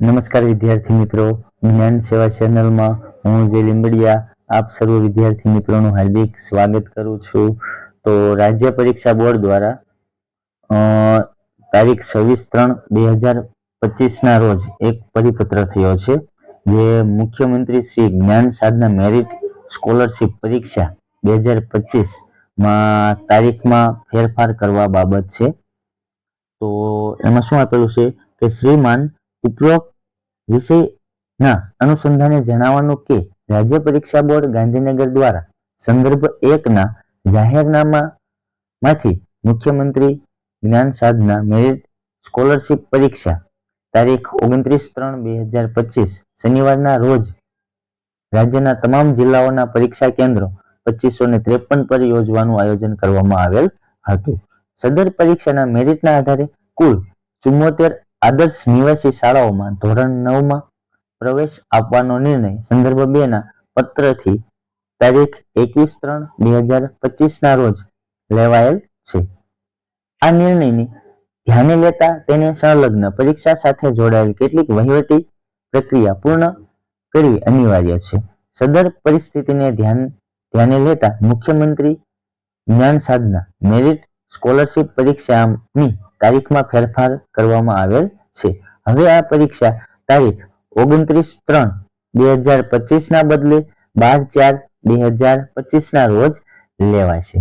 નમસ્કાર વિદ્યાર્થી મિત્રો. જ્ઞાન સેવા ચેનલમાં હું જે લીંબડિયા, આપ સર્વ વિદ્યાર્થી મિત્રોનું હાર્દિક સ્વાગત કરું છું. તો રાજ્ય પરીક્ષા બોર્ડ દ્વારા તારીખ છવ્વીસ ત્રણ બે હજાર પચીસના રોજ એક પરિપત્ર થયો છે, જે મુખ્યમંત્રી શ્રી જ્ઞાન સાધના મેરિટ સ્કોલરશીપ પરીક્ષા બે હજાર પચીસમાં તારીખમાં ફેરફાર કરવા બાબત છે. તો એમાં શું આપેલું છે કે શ્રીમાન ઉપરોક્ત વિષયના અનુસંધાને જણાવવાનું કે રાજ્ય પરીક્ષા બોર્ડ ગાંધીનગર દ્વારા સંદર્ભ એકના જાહેરનામામાંથી મુખ્યમંત્રી જ્ઞાન સાધના મેરિટ સ્કોલરશિપ પરીક્ષા તારીખ ઓગણત્રીસ ત્રણ બે હજાર પચીસ શનિવારના રોજ રાજ્યના તમામ જિલ્લાઓના પરીક્ષા કેન્દ્રો પચીસો ને ત્રેપન પર યોજવાનું આયોજન કરવામાં આવેલ હતું. સદર પરીક્ષાના મેરિટના આધારે કુલ ચુમ્મોતેર આદર્શ નિવાસી શાળાઓમાં ધોરણ નવમાં પ્રવેશ આપવાનો નિર્ણય સંદર્ભ બે ના પત્રથી તારીખ એકવીસ ત્રણ બે હજાર પચીસના રોજ લેવાયેલ છે. આ નિર્ણયને ધ્યાને લેતા તેને સંલગ્ન પરીક્ષા સાથે જોડાયેલ કેટલીક વહીવટી પ્રક્રિયા પૂર્ણ કરવી અનિવાર્ય છે. સદર પરિસ્થિતિને ધ્યાન, ધ્યાને લેતા મુખ્યમંત્રી જ્ઞાન સાધના, મેરિટ સ્કોલરશિપ પરીક્ષાની તારીખમાં ફેરફાર કરવામાં આવેલ છે. હવે આ પરીક્ષા તારીખ ઓગણત્રીસ ત્રણ બે હજાર પચીસના બદલે બાર ચાર બે હજાર પચીસના રોજ લેવાશે.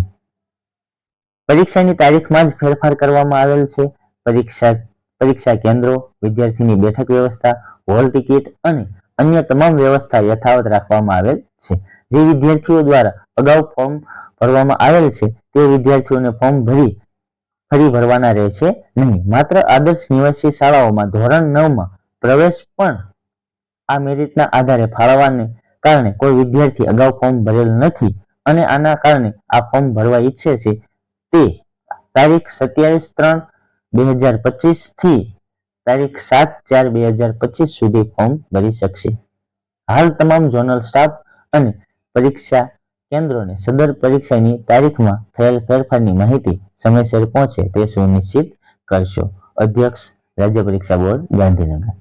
પરીક્ષાની તારીખમાં જ ફેરફાર કરવામાં આવેલ છે. પરીક્ષા પરીક્ષા કેન્દ્રો, વિદ્યાર્થીની બેઠક વ્યવસ્થા, હોલ ટિકિટ અને અન્ય તમામ વ્યવસ્થા યથાવત રાખવામાં આવેલ છે. જે વિદ્યાર્થીઓ દ્વારા અગાઉ ફોર્મ ભરવામાં આવેલ છે, તે વિદ્યાર્થીઓને ફોર્મ ભરી ફરી ભરવાના રહેશે નહીં. માત્ર આદર્શ નિવાસી શાળાઓમાં ધોરણ નવમાં પ્રવેશ પણ આ મેરિટના આધારે ફાળવવાને કારણે કોઈ વિદ્યાર્થી અગાઉ ફોર્મ ભરેલ નથી અને આના કારણે આ ફોર્મ ભરવા ઈચ્છે છે. તે તારીખ સત્યાવીસ ત્રણ બે હજાર પચીસથી તારીખ સાત ચાર બે હજાર પચીસ સુધી ફોર્મ ભરી શકશે. હાલ તમામ ઝોનલ સ્ટાફ અને પરીક્ષા કેન્દ્રોને સદર પરીક્ષાની તારીખમાં થયેલ ફેરફારની માહિતી સમયસર પહોંચે તે સુનિશ્ચિત કરશો. અધ્યક્ષ રાજ્ય પરીક્ષા બોર્ડ ગાંધીનગર.